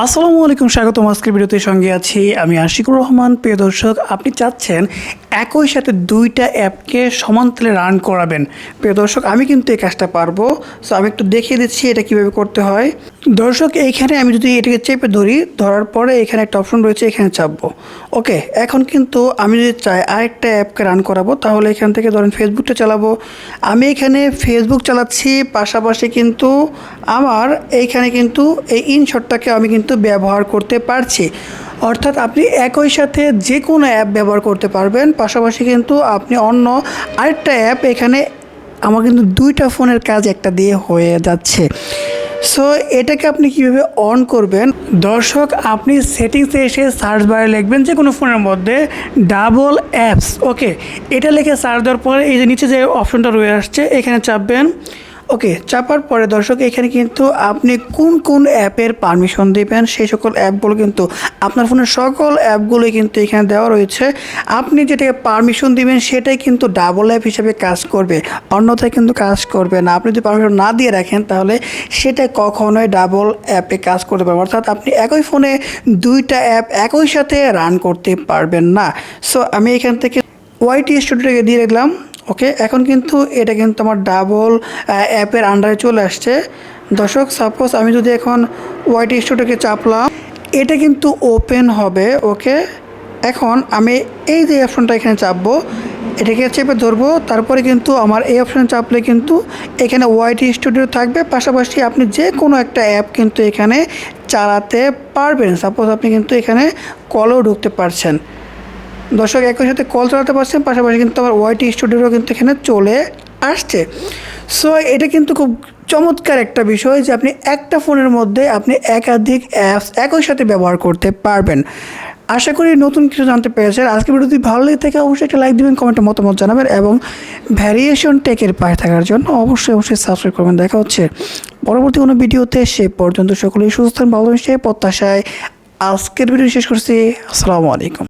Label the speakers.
Speaker 1: আসসালামু আলাইকুম, স্বাগতম। আজকের ভিডিওতে সঙ্গে আছি আমি আশিকুর রহমান। প্রিয় দর্শক, আপনি চাচ্ছেন একই সাথে দুইটা অ্যাপকে সমান্তলে রান করাবেন। প্রিয় দর্শক, আমি কিন্তু এই কাজটা পারব। সো আমি একটু দেখিয়ে দিচ্ছি এটা কীভাবে করতে হয়। দর্শক, এইখানে আমি যদি এটাকে চেপে ধরি, ধরার পরে এখানে একটা অপশন রয়েছে, এখানে চাপবো। ওকে এখন কিন্তু আমি যদি চাই আরেকটা অ্যাপকে রান করাবো, তাহলে এখান থেকে ধরেন ফেসবুকটা চালাবো। আমি এখানে ফেসবুক চালাচ্ছি, পাশাপাশি কিন্তু আমার এইখানে কিন্তু এই ইনশটটাকে আমি কিন্তু ব্যবহার করতে পারছি। অর্থাৎ আপনি একই সাথে যে কোনো অ্যাপ ব্যবহার করতে পারবেন। পাশাপাশি কিন্তু আপনি অন্য আরেকটা অ্যাপ এখানে আমার কিন্তু দুইটা ফোনের কাজ একটা দিয়ে হয়ে যাচ্ছে। সো এটাকে আপনি কীভাবে অন করবেন? দর্শক, আপনি সেটিংসে এসে সার্চ বারে লিখবেন যে কোনো ফোনের মধ্যে ডাবল অ্যাপস ওকে এটা লিখে সার্চ দেওয়ার পরে এই যে নিচে যে অপশনটা রয়ে আসছে, এখানে চাপবেন। ওকে, চাপার পরে দর্শক, এখানে কিন্তু আপনি কোন কোন অ্যাপের পারমিশন দেবেন, সেই সকল অ্যাপগুলো কিন্তু আপনার ফোনের সকল অ্যাপগুলোই কিন্তু এখানে দেওয়া রয়েছে। আপনি যেটাকে পারমিশন দিবেন, সেটাই কিন্তু ডাবল অ্যাপ হিসেবে কাজ করবে, অন্যথায় কিন্তু কাজ করবে না। আপনি যদি পারমিশন না দিয়ে রাখেন, তাহলে সেটা কখনোই ডাবল অ্যাপে কাজ করতে পারবে অর্থাৎ আপনি একই ফোনে দুইটা অ্যাপ একই সাথে রান করতে পারবেন না। সো আমি এখান থেকে ওয়াইটি স্টুডিওটাকে দিয়ে রাখলাম। ওকে এখন কিন্তু এটা কিন্তু আমার ডাবল অ্যাপের আন্ডারে চলে আসছে। দর্শক সাপোজ আমি যদি এখন ওয়াইটি স্টুডিওকে চাপলাম, এটা কিন্তু ওপেন হবে ওকে এখন আমি এই যে অপশনটা এখানে চাপবো, এটাকে চেপে ধরবো, তারপরে কিন্তু আমার এই অপশানে চাপলে কিন্তু এখানে ওয়াইটি স্টুডিও থাকবে। পাশাপাশি আপনি যে কোনো একটা অ্যাপ কিন্তু এখানে চালাতে পারবেন। সাপোজ আপনি কিন্তু এখানে কলও ঢুকতে পারছেন। দর্শক একই সাথে কল চালাতে পারছেন, পাশাপাশি কিন্তু আমার ওয়াইটি স্টুডিওও কিন্তু এখানে চলে আসছে। সো এটা কিন্তু খুব চমৎকার একটা বিষয় যে আপনি একটা ফোনের মধ্যে আপনি একাধিক অ্যাপস একই সাথে ব্যবহার করতে পারবেন। আশা করি নতুন কিছু জানতে পেরেছেন। আজকে ভিডিও যদি ভালো লেগে থাকে অবশ্যই একটা লাইক দিবেন কমেন্টে মতামত জানাবেন এবং ভ্যারিয়েশন টেকের পাশে থাকার জন্য অবশ্যই অবশ্যই সাবস্ক্রাইব করবেন। দেখা হচ্ছে পরবর্তী কোনো ভিডিওতে। সে পর্যন্ত সকলেই সুস্থ ভালো সে প্রত্যাশায় আজকের ভিডিও শেষ করছি। আসসালামু আলাইকুম।